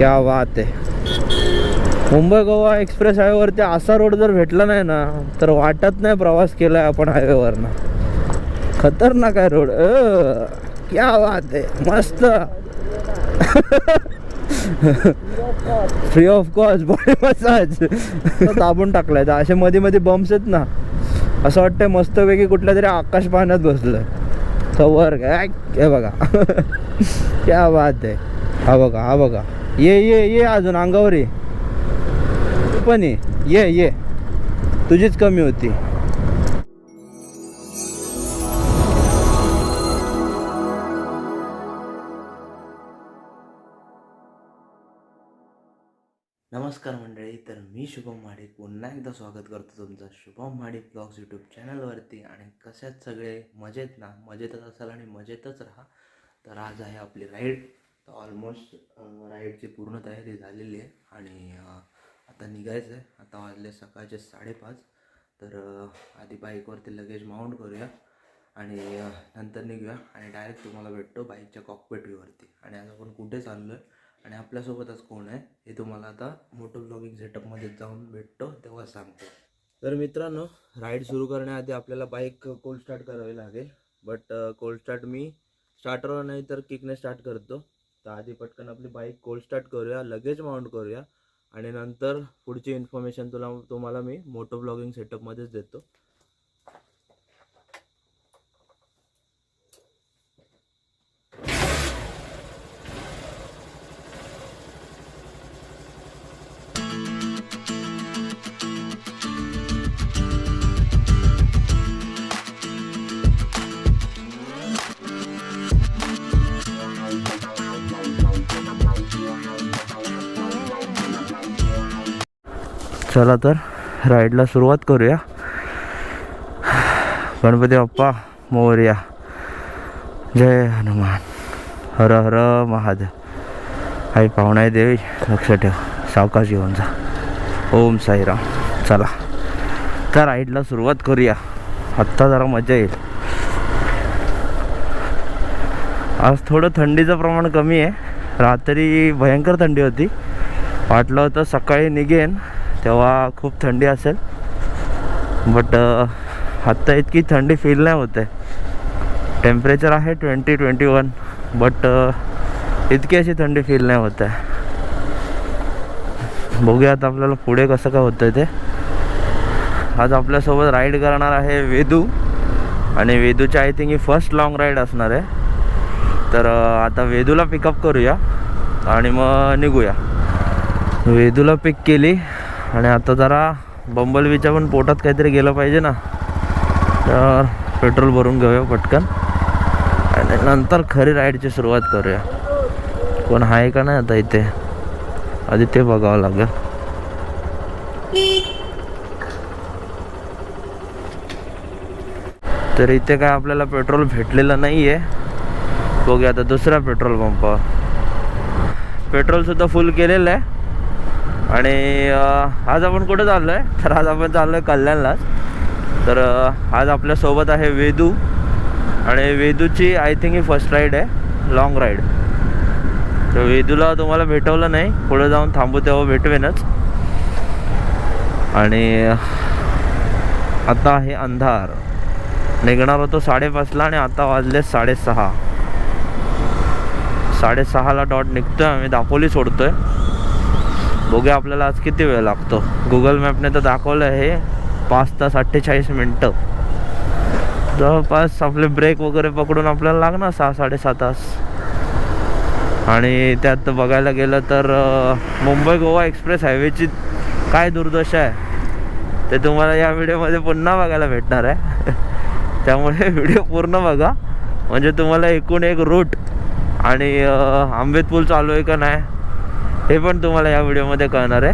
क्या बात आहे मुंबई गोवा एक्सप्रेस हायवेवरती असा रोड जर भेटला नाही ना तर वाटत नाही प्रवास केलाय आपण हायवेवरनं. खतरनाक आहे रोड. अ, क्या बात आहे मस्त. Free of cost body massage दाबून टाकलाय. तर असे मध्ये मध्ये बम्स आहेत ना असं वाटतंय मस्तपैकी कुठल्या तरी आकाश पाहण्यात तर वर काय हे बघा. क्या बात आहे हा बघा हा बघा. ये ये ये अजून अंगावर ये. तू पण ये. ये ये. तुझीच कमी होती. नमस्कार मंडळी तर मी शुभम महाडिक पुन्हा एकदा स्वागत करतो तुमचं शुभम महाडिक ब्लॉग्स यूट्यूब चॅनलवरती. आणि कशात सगळे? मजेत ना? मजेतच असाल आणि मजेतच राहा. तर आज आहे आपली राईड ऑलमोस्ट राईडची पूर्ण तयारी झालेली आहे आणि आता निघायचं आहे. आता वाजले सकाळचे साडेपाच. तर आधी बाईकवरती लगेज माउंट करूया आणि नंतर निघूया आणि डायरेक्ट तुम्हाला भेटतो बाईकच्या कॉकपेट व्ह्यूवरती आणि आज आपण कुठे चाललो आहे आणि आपल्यासोबतच कोण आहे हे तुम्हाला आता मोटो ब्लॉगिंग सेटअपमध्ये जाऊन भेटतो तेव्हा सांगतो. तर मित्रांनो राईड सुरू करण्याआधी आपल्याला बाईक कोल्ड स्टार्ट करावी लागेल. बट कोल्ड स्टार्ट मी स्टार्टरवर नाही तर किकने स्टार्ट करतो. तर आधी पटकन आपली बाईक कोल्ड स्टार्ट करूया लगेच माउंट करूया. आणि नंतर पुढची इन्फॉर्मेशन तुला तुम्हाला मी मोटो ब्लॉगिंग सेटअपमध्येच देतो. चला तर राईडला सुरुवात करूया. गणपती बाप्पा मोर्या. जय हनुमान. हर हर महादेव. आई पाहुणा आहे देवी लक्ष ठेव. सावकाश घेऊन जा. ओम साईराम. चला. त्या राईडला सुरुवात करूया. आत्ता जरा मजा येईल. आज थोडं थंडीचं प्रमाण कमी आहे. रात्री भयंकर थंडी होती. वाटलं होतं सकाळी निघेन. तेव्हा खूप थंडी असेल. बट आत्ता इतकी थंडी फील नाही होत आहे. टेम्परेचर आहे ट्वेंटी ट्वेंटी वन बट इतकी अशी थंडी फील नाही होत आहे. बघूया आता आपल्याला पुढे कसं काय होतं ते. आज आपल्यासोबत राईड करणार आहे वेदू. आणि वेदूची आय थिंक ही फर्स्ट लाँग राईड असणार आहे. तर आता वेदूला पिकअप करूया. आणि मग निघूया. वेदूला पिक केली. आणि आता जरा बंबलबीच्या पण पोटात काहीतरी गेलं पाहिजे ना तर पेट्रोल भरून घेऊया पटकन. आणि नंतर खरी राईडची सुरुवात करूया. कोण आहे का नाही आता इथे? आधी ते बघावं लागेल. तर इथे काय आपल्याला पेट्रोल भेटलेलं नाही आहे बघूया आता दुसऱ्या पेट्रोल पंपावर. पेट्रोलसुद्धा फुल केलेलं आहे. आणि आज आपण कुठं चाललो आहे तर आज आपण चाललो आहे कल्याणलाच. तर आज आपल्यासोबत आहे वेदू. आणि वेदूची आय थिंक ही फर्स्ट राईड आहे लाँग राईड. तर वेदूला तुम्हाला भेटवलं नाही पुढे जाऊन थांबू तेव्हा भेटवेनच. आणि आता आहे अंधार. निघणार होतो साडेपाचला आणि आता वाजले साडेसहा. साडेसहाला डॉट निघतोय आम्ही दापोली सोडतोय. बघूया आपल्याला आज किती वेळ लागतो. गुगल मॅपने तर दाखवलं आहे पाच तास अठ्ठेचाळीस मिनटं. जवळपास आपले ब्रेक वगैरे पकडून आपल्याला लागणार सहा साडेसहा तास. आणि त्यात बघायला गेलं तर मुंबई गोवा एक्सप्रेस हायवेची काय दुर्दशा आहे ते तुम्हाला या व्हिडिओमध्ये पुन्हा बघायला भेटणार आहे. त्यामुळे व्हिडिओ पूर्ण बघा. म्हणजे तुम्हाला एकूण एक रूट आणि अं, आंबेत पूल चालू आहे का नाही हे पण तुम्हाला या व्हिडिओमध्ये कळणार आहे.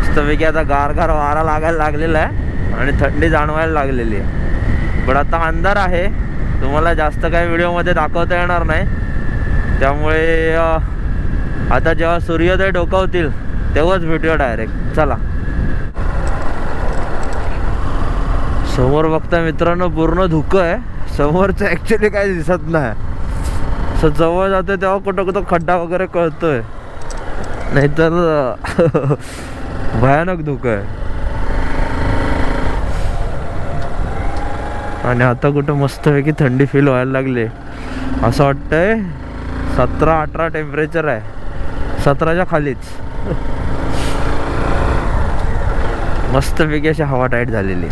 मस्तपैकी आता गार गार वारा लागायला लागलेला आहे आणि थंडी जाणवायला लागलेली आहे. पण आता अंधार आहे. तुम्हाला जास्त काही व्हिडिओमध्ये दाखवता येणार नाही. त्यामुळे आता जेव्हा सूर्योदय डोकावतील तेव्हाच भेटूया डायरेक्ट चला. समोर बघता मित्रांनो पूर्ण धुकं आहे. समोरचं ॲक्च्युली काही दिसत नाही. असं जवळ जातं तेव्हा कुठं कुठं खड्डा वगैरे कळतोय. नाहीतर भयानक धोका आहे. आणि आता कुठं मस्तपैकी थंडी फील व्हायला लागली. असं वाटतंय सतरा अठरा टेम्परेचर आहे. सतराच्या खालीच. मस्तपैकी अशी हवा टाईट झालेली.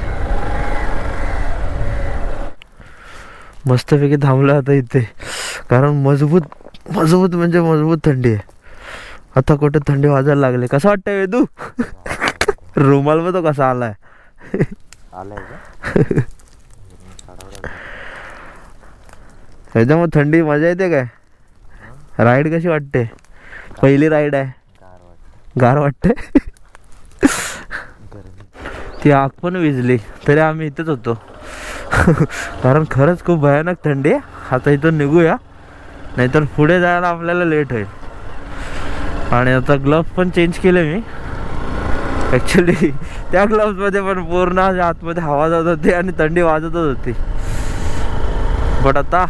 मस्तपैकी थांबलं आता इथे. कारण मजबूत मजबूत म्हणजे मजबूत थंडी आहे. आता कुठे थंडी वाजायला लागली? कसं वाटतंय वेदू? रुमाल बघ तो कसा आलाय? एकदम थंडी मजा येते काय? राईड कशी वाटते? पहिली राईड आहे. गार वाटत. ती आग पण विजली तरी आम्ही इथेच होतो. कारण खरंच खूप भयानक थंडी आहे. आता इथून निघूया. नाहीतर पुढे जायला आपल्याला लेट होईल. आणि आता ग्लव्स पण चेंज केले मी. ॲक्च्युली त्या ग्लव्समध्ये पण पूर्ण आतमध्ये हवा जात होती आणि थंडी वाजतच होती. बट आता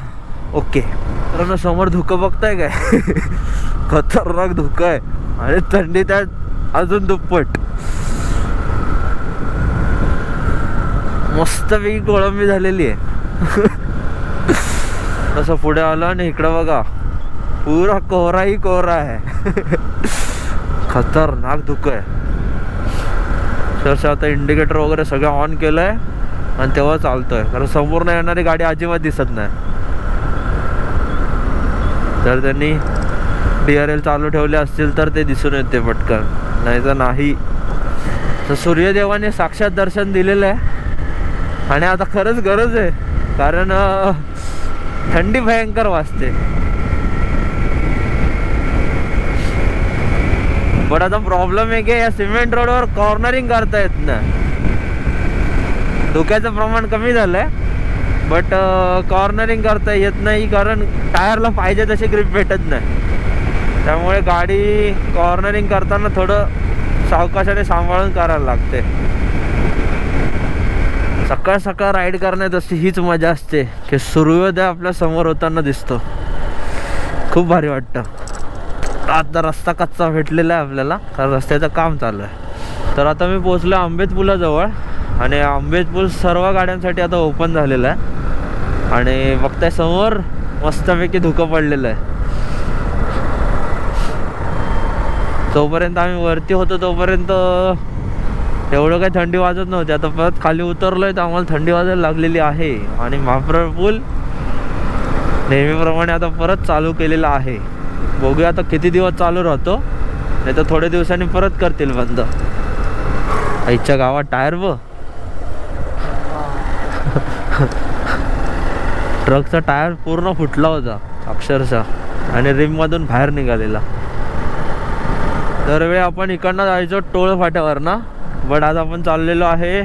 ओके कारण समोर धुकं बघताय काय? खतरनाक धुकं आहे. आणि थंडी त्यात अजून दुप्पट. मस्तपैकी कोळंबी झालेली आहे. तसं पुढे आलं आणि इकडं बघा. पुरा कोहराही कोहरा आहे खतरनाक धुकं आहे अक्षरशः आता इंडिकेटर वगैरे सगळं ऑन केलंय आणि तेव्हा चालतोय. कारण समोरनं येणारी गाडी अजिबात दिसत नाही. जर त्यांनी डी आर एल चालू ठेवले असतील तर ते दिसून येते पटकन. नाही तर नाही. तर सूर्यदेवाने साक्षात दर्शन दिलेलं आहे. आणि आता खरंच गरज आहे. कारण थंडी भयंकर वाजते. पण आता प्रॉब्लेम आहे की या सिमेंट रोडवर कॉर्नरिंग करता येत ना धोक्याचं प्रमाण कमी झालंय बट कॉर्नरिंग करता येत नाही कारण टायरला पाहिजे तसे ग्रीप भेटत नाही। त्यामुळे गाडी कॉर्नरिंग करताना थोडं सावकाशाने सांभाळून करायला लागते। सकाळ सकाळ राईड करण्यात अशी हीच मजा असते की सूर्योदय आपल्यासमोर होताना दिसतो। खूप भारी वाटतं। आता रस्ता कच्चा भेटलेला आहे आपल्याला कारण रस्त्याचं काम चालू आहे. तर आता मी पोचलो आंबेत पुलाजवळ आणि आंबेत पूल सर्व गाड्यांसाठी आता ओपन झालेला आहे. आणि बघताय समोर मस्तपैकी धुकं पडलेलं आहे. तोपर्यंत आम्ही वरती होतो तोपर्यंत एवढं काही थंडी वाजत नव्हती. आता परत खाली उतरलोय तर आम्हाला थंडी वाजायला लागलेली आहे. आणि माफरळ पूल नेहमीप्रमाणे आता परत चालू केलेला आहे. बघूया आता किती दिवस चालू राहतो. नाही तर थोड्या दिवसांनी परत करतील बंद. आईच्या गावात टायर व. ट्रकचा टायर पूर्ण फुटला होता अक्षरशः. आणि रिममधून बाहेर निघालेला. दरवेळी आपण इकडनं जायचो टोळ फाट्यावर ना. बट आज आपण चाललेलो आहे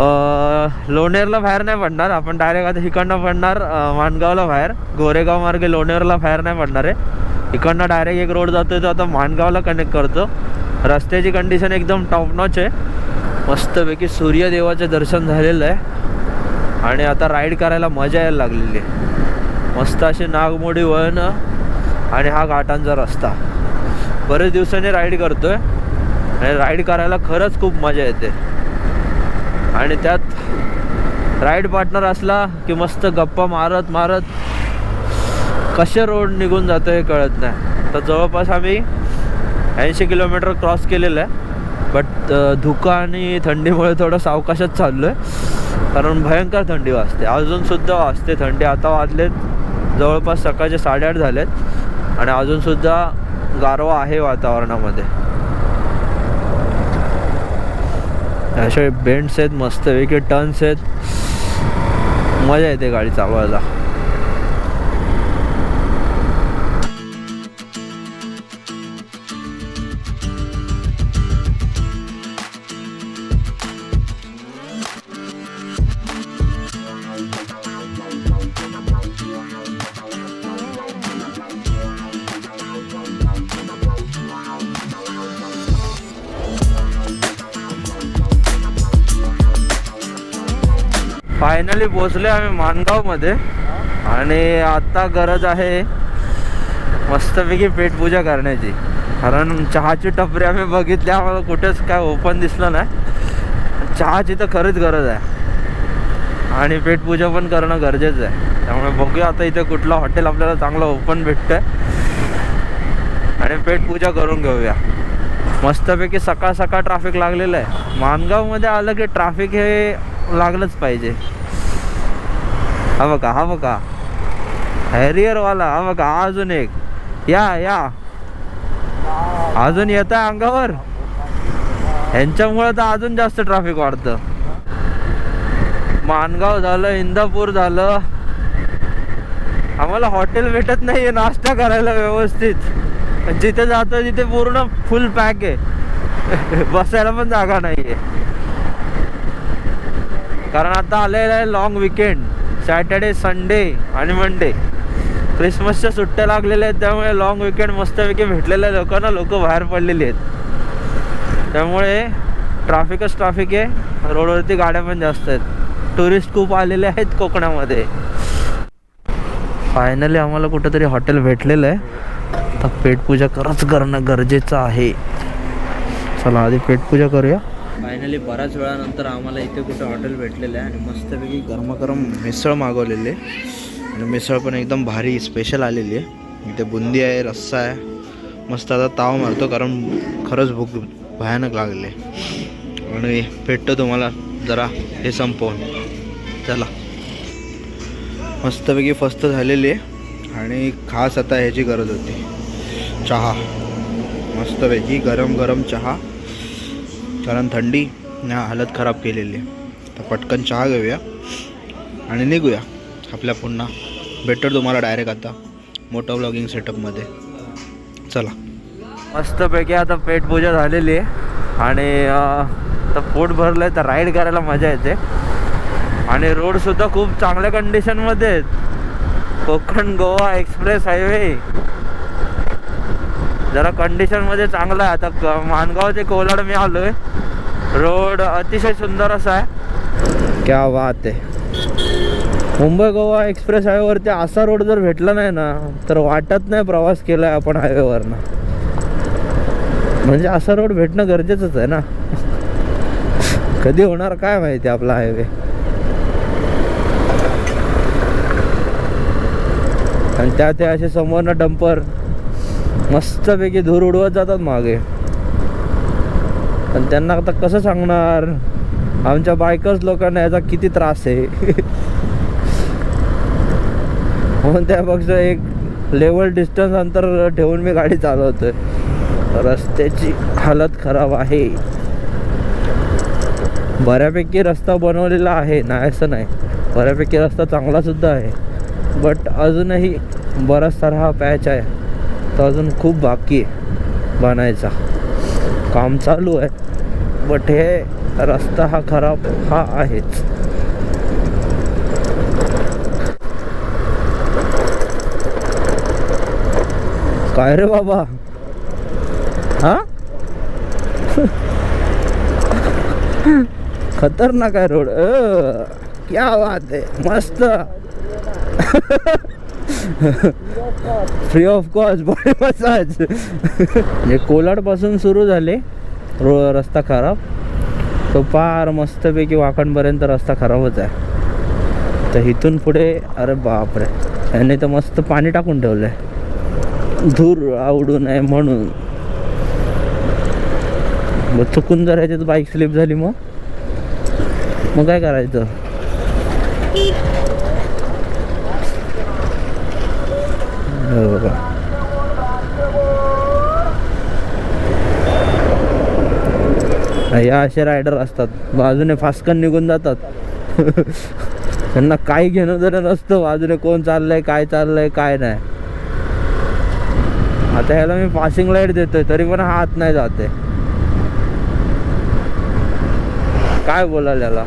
लोणेरला बाहेर नाही पडणार. आपण डायरेक्ट आता इकडनं पडणार माणगावला बाहेर. गोरेगाव मार्गे लोणेरला बाहेर नाही पडणार आहे. इकडनं डायरेक्ट एक रोड जातोय तो आता माणगावला कनेक्ट करतो. रस्त्याची कंडिशन एकदम टॉप नॉच आहे. मस्तपैकी सूर्यदेवाचे दर्शन झालेलं आहे. आणि आता राईड करायला मजा यायला लागलेली आहे. मस्त अशी नागमोडी वळणं आणि हा घाटांचा रस्ता. बरेच दिवसांनी राईड करतोय. आणि राईड करायला खरंच खूप मजा येते. आणि त्यात राईड पार्टनर असला की मस्त गप्पा मारत मारत कसे रोड निघून जातो हे कळत नाही. तर जवळपास आम्ही ऐंशी किलोमीटर क्रॉस केलेलं आहे. बट धुकं आणि थंडीमुळे थोडं सावकाशच चाललो आहे कारण भयंकर थंडी वाजते. अजूनसुद्धा वाजते थंडी. आता वाजलेत जवळपास सकाळचे साडेआठ झालेत. आणि अजूनसुद्धा गारवा आहे वातावरणामध्ये. असे बेंड्स आहेत मस्त वेगळे टर्न्स आहेत. मजा येते गाडी चालवायला. फायनली पोचले आम्ही माणगावमध्ये आणि आता गरज आहे मस्तपैकी पेटपूजा करण्याची. कारण चहाची टपरी आम्ही बघितली आम्हाला कुठेच काय ओपन दिसलं नाही. चहाची तर खरंच गरज आहे. आणि पेटपूजा पण करणं गरजेचं आहे. त्यामुळे बघूया आता इथे कुठलं हॉटेल आपल्याला चांगलं ओपन भेटतंय. आणि पेटपूजा करून घेऊया. मस्तपैकी सकाळ सकाळ ट्रॅफिक लागलेलं आहे. मानगावमध्ये आलं की ट्रॅफिक हे लागलंच पाहिजे. हा बघा हा बघा. हॅरियरवाला हा बघा अजून एक. या या. अजून येत आहे अंगावर? ह्यांच्यामुळे तर अजून जास्त ट्रॅफिक वाढतं. मानगाव झालं इंदापूर झालं. आम्हाला हॉटेल भेटत नाहीये नाश्ता करायला व्यवस्थित. जिथे जातो तिथे पूर्ण फुल पॅक आहे. बसायला पण जागा नाहीये. कारण आता आलेलं आहे लॉंग विकेंड सॅटर्डे संडे आणि मंडे. क्रिसमसच्या सुट्ट्या लागलेल्या आहेत त्यामुळे लॉंग विकेंड मस्तपैकी भेटलेल्या लोकांना लोक बाहेर पडलेली आहेत. त्यामुळे ट्रॅफिकच ट्रॅफिक आहे रोडवरती गाड्या पण जास्त आहेत. टुरिस्ट खूप आलेले आहेत कोकणामध्ये. फायनली आम्हाला कुठंतरी हॉटेल भेटलेलं आहे. आता पेटपूजा खरंच करणं गरजेचं आहे. चला आधी पेटपूजा करूया. फायनली बऱ्याच वेळानंतर आम्हाला इथे कुठे हॉटेल भेटलेलं आहे आणि मस्तपैकी गरमागरम मिसळ मागवलेली आहे. आणि मिसळ पण एकदम भारी स्पेशल आलेली आहे. इथे बुंदी आहे रस्सा आहे. मस्त आता ताव मारतो कारण खरंच भूक भयानक लागले आणि भेटतो तुम्हाला जरा हे संपवून. चला. मस्तपैकी फस्त झालेली आहे. आणि खास आता ह्याची गरज होती. चहा. मस्तपैकी गरम गरम चहा. कारण थंडी ना हालत खराब केलेली आहे. तर पटकन चहा घेऊया आणि निघूया. आपल्या पुन्हा भेटतो तुम्हाला डायरेक्ट आता मोठं ब्लॉगिंग सेटअपमध्ये चला. मस्तपैकी आता पेटपूजा झालेली आहे. आणि आता पोट भरलं आहे तर राईड करायला मजा येते. आणि रोडसुद्धा खूप चांगल्या कंडिशनमध्ये आहेत. कोकण गोवा एक्सप्रेस हायवे जरा कंडिशनमध्ये चांगला आहे. आता मानगाव माणगाव ते कोलाड मी आलो आहे रोड अतिशय सुंदर असा आहे. क्या वात आहे. मुंबई गोवा एक्सप्रेस हायवेवरती असा रोड जर भेटला नाही ना तर वाटत नाही प्रवास केला आहे आपण हायवेवरनं. म्हणजे असा रोड भेटणं गरजेचंच आहे ना. कधी होणार काय माहिती आपला हायवे. आणि त्या ते असे समोरनं डंपर. मस्तपैकी धूर उडवत जातात मागे. पण त्यांना आता कसं सांगणार? आमच्या बायकर्स लोकांना याचा किती त्रास आहे. म्हणून त्यापेक्षा एक लेवल डिस्टन्स अंतर ठेवून मी गाडी चालवतोय. रस्त्याची हालत खराब आहे. बऱ्यापैकी रस्ता बनवलेला आहे. नाही असं नाही. बऱ्यापैकी रस्ता चांगला सुद्धा आहे. बट अजूनही बराच सारा हा पॅच आहे. आता अजून खूप बाकी आहे बनायचा. काम चालू आहे बट हे रस्ता हा खराब हा आहेच. काय रे बाबा? हा? खतरनाक आहे रोड. अ, क्या बात आहे. मस्त. Free of cost body massage म्हणजे कोलाडपासून सुरू झाले. रो रस्ता खराब. तो पार मस्तपैकी वाकणपर्यंत रस्ता खराबच आहे. तर इथून पुढे अरे बापरे. याने तर मस्त पाणी टाकून ठेवलं आहे धूर आवडू नये म्हणून. मग चुकून जर ह्याच्यात बाईक स्लिप झाली मग? मग काय करायचं हे बघा या असे रायडर असतात. बाजूने फास्कन निघून जातात. त्यांना काही घेणं जर नसतं. बाजूने कोण चाललंय काय चाललंय काय नाही. आता ह्याला मी पासिंग लाइट देतोय तरी पण हात नाही जाते. काय बोलाल याला?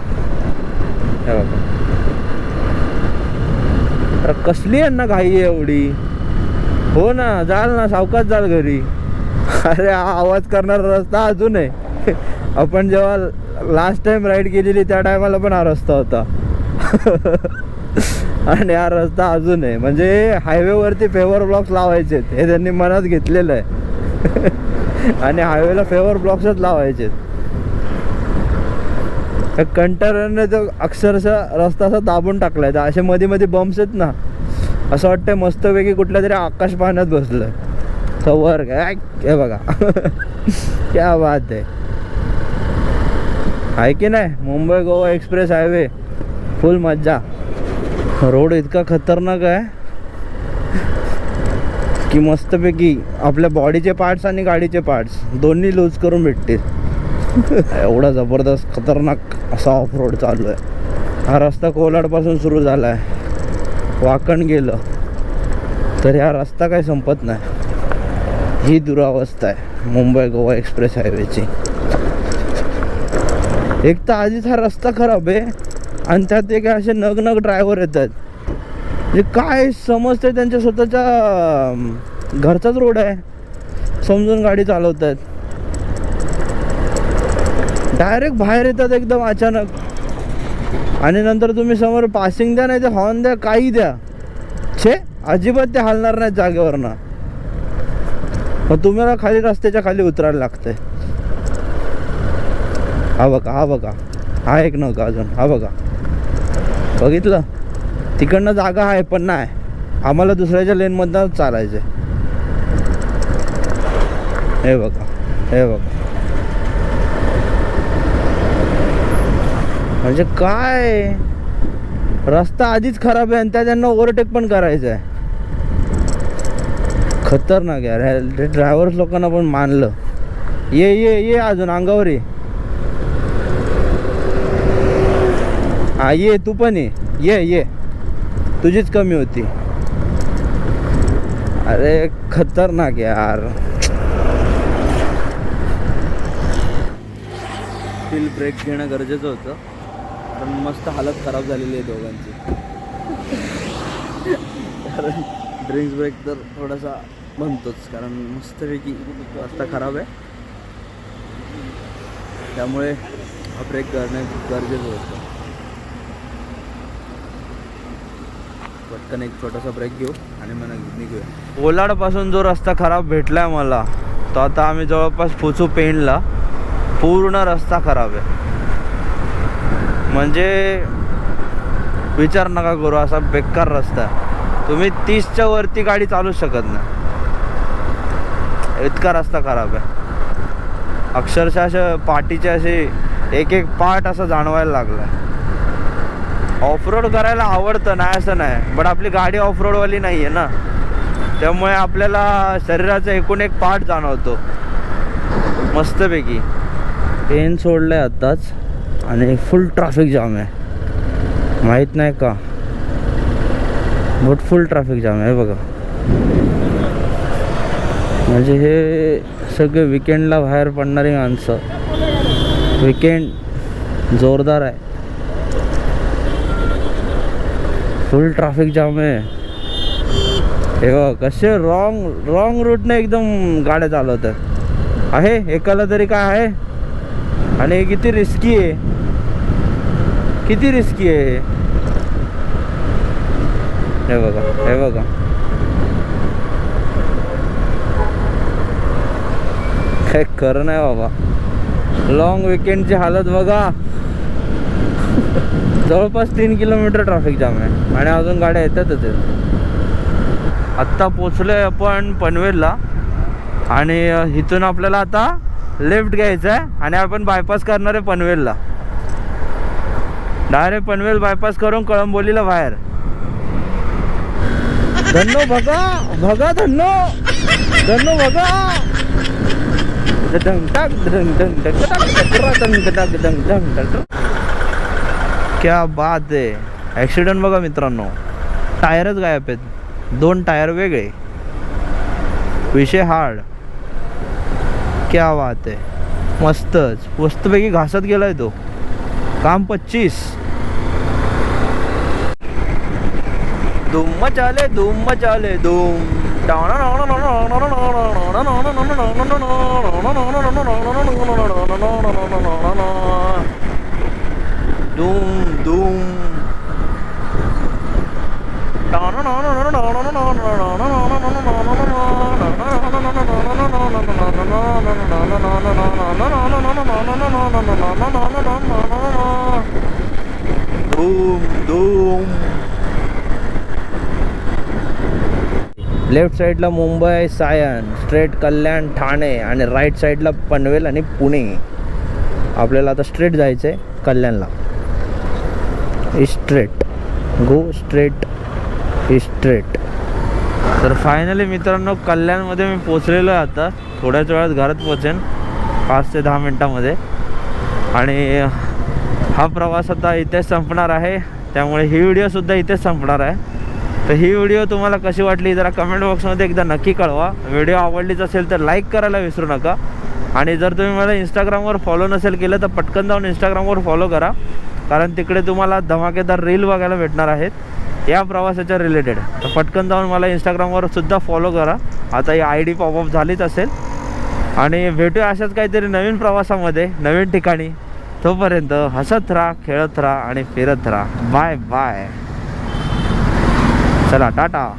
बघा. अरे कसली यांना घाई आहे एवढी? हो ना जाल ना सावकाश जाल घरी. अरे हा आवाज करणारा रस्ता अजून आहे. आपण जेव्हा लास्ट टाइम राईड केलेली त्या टायमाला पण हा रस्ता होता. आणि हा रस्ता अजून आहे म्हणजे हायवेवरती फेवर ब्लॉक्स लावायचे हे त्यांनी मनात घेतलेलं आहे. आणि हायवेला फेवर ब्लॉक्सच लावायचे कंटरने तर अक्षरशः रस्ता असा दाबून टाकलाय तर असे मध्ये मध्ये बम्स आहेत ना असं वाटतंय मस्तपैकी कुठल्या तरी आकाश पाहण्यात बसलं सवर काय हे बघा. क्या बात आहे. आहे की नाही? Mumbai Goa express highway. Full मज्जा. रोड इतका खतरनाक आहे. की मस्तपैकी आपल्या बॉडीचे पार्ट्स आणि गाडीचे पार्ट्स दोन्ही लूज करून भेटतील. एवढा जबरदस्त खतरनाक असा ऑफ रोड चालू आहे. हा रस्ता कोलाडपासून सुरू झाला आहे वाकण गेलं. तर हा रस्ता काही संपत नाही. ही दुरावस्था आहे मुंबई गोवा एक्सप्रेस हायवेची. एक तर आधीच हा रस्ता खराब आहे आणि त्यात एक असे नग नग ड्रायव्हर येतात. म्हणजे काय समजते त्यांच्या स्वतःच्या घरचाच रोड आहे. समजून गाडी चालवतात. डायरेक्ट बाहेर येतात एकदम अचानक. आणि नंतर तुम्ही समोर पासिंग द्या नाही ते हॉर्न द्या काही द्या. छे अजिबात ते हलणार नाही जागेवरनं. मग तुम्हाला खाली रस्त्याच्या खाली उतरायला लागतंय. हा बघा हा बघा. हा एक नका अजून हा बघा. बघितलं? तिकडनं जागा आहे पण नाही. आम्हाला दुसऱ्याच्या लेनमधनं चालायचं आहे हे बघा हे बघा. म्हणजे काय? रस्ता आधीच खराब आहे आणि त्या त्यांना ओव्हरटेक पण करायचं आहे खतरनाक यार. हे ड्रायव्हर्स लोकांना पण मानलं. ये ये ये अजून अंगावर ये. हा ये तू पण ये. ये ये. तुझीच कमी होती. अरे खतरनाक यार. स्टील ब्रेक घेणं गरजेचं होतं. पण मस्त हालत खराब झालेली आहे दोघांची. कारण ड्रिंक्स ब्रेक तर थोडासा बनतोच. कारण मस्तपैकी रस्ता खराब आहे. त्यामुळे हा ब्रेक करणं गरजेचं होतं. पटकन एक छोटासा ब्रेक घेऊ आणि मग निघूया. ओलाडपासून जो रस्ता खराब भेटलाय मला तो आता आम्ही जवळपास पोचू पेनला पूर्ण रस्ता खराब आहे. म्हणजे विचार नका करू असा बेकार रस्ता आहे. तुम्ही तीसच्या वरती गाडी चालू शकत नाही. इतका रस्ता खराब आहे. अक्षरशः अशा पाठीचे असे एक एक पार्ट असं जाणवायला लागला ऑफ रोड करायला आवडतं नाही असं नाही. बट आपली गाडी ऑफ रोडवाली नाही आहे ना. त्यामुळे आपल्याला शरीराचा एकूण एक पार्ट जाणवतो. मस्तपैकी. पेन सोडलं आहे आत्ताच. आणि फुल ट्रॅफिक जाम आहे. माहीत नाही का? बट फुल ट्रॅफिक जाम आहे बघा. म्हणजे हे सगळे विकेंडला बाहेर पडणारी माणसं. विकेंड जोरदार आहे. फुल ट्रॅफिक जाम आहे. हे बघ कसे रॉंग रॉंग रूटने एकदम गाड्या चालवतात. आहे एकाला तरी काय आहे? आणि हे किती रिस्की आहे. किती रिस्की आहे हे? बघा हे बघा. काय खरं नाही बाबा. लॉंग विकेंडची हालत बघा. जवळपास तीन किलोमीटर ट्रॅफिक जाम आहे आणि अजून गाड्या येतातच आहेत आत्ता पोचलोय आपण पनवेलला आणि इथून आपल्याला आता लेफ्ट घ्यायचं आहे आणि आपण बायपास करणार आहे पनवेलला डायरेक्ट पनवेल बायपास करून कळंबोलीला बाहेर धन्नो बघा बघा धन्नो धन्नो बघा डंग टाक डंग डंग डंग टाक टकरा डंग टाक डंग डंग डंग क्या बात आहे ॲक्सिडेंट बघा मित्रांनो टायरच गायब आहेत दोन टायर वेगळे विषय हार्ड क्या बात आहे मस्तच मस्तपैकी घासत गेलाय तो काम पच्चीस धूम मचाले धूम मचाले धूम धूम doom. धूम धूम लेफ्ट साईडला मुंबई सायन स्ट्रेट कल्याण ठाणे आणि राईट साईडला पनवेल आणि पुणे. आपल्याला आता स्ट्रेट जायचं आहे कल्याणला. स्ट्रेट. गो स्ट्रेट स्ट्रेट तर फायनली मित्रांनो कल्याणमध्ये मी पोचलेलो आहे आता. थोड्याच वेळात घरात पोचेन पाच ते दहा मिनटामध्ये. आणि हा प्रवास आता इथेच संपणार आहे. त्यामुळे ही व्हिडिओसुद्धा इथेच संपणार आहे. तर ही व्हिडिओ तुम्हाला कशी वाटली जरा कमेंट बॉक्समध्ये एकदा नक्की कळवा. व्हिडिओ आवडलीच असेल तर लाईक करायला विसरू नका. आणि जर तुम्ही मला इंस्टाग्रामवर फॉलो नसेल केलं तर पटकन जाऊन इंस्टाग्रामवर फॉलो करा. कारण तिकडे तुम्हाला धमाकेदार रील बघायला भेटणार आहेत. या प्रवासाच्या रिलेटेड तर पटकन जाऊन मला इंस्टाग्रामवर सुद्धा फॉलो करा. आता ही आय डी पॉपअप झालीच असेल. आणि भेटूया अशाच काहीतरी नवीन प्रवासामध्ये नवीन ठिकाणी. तोपर्यंत हसत राहा खेळत राहा आणि फिरत राहा. बाय बाय चला टाटा.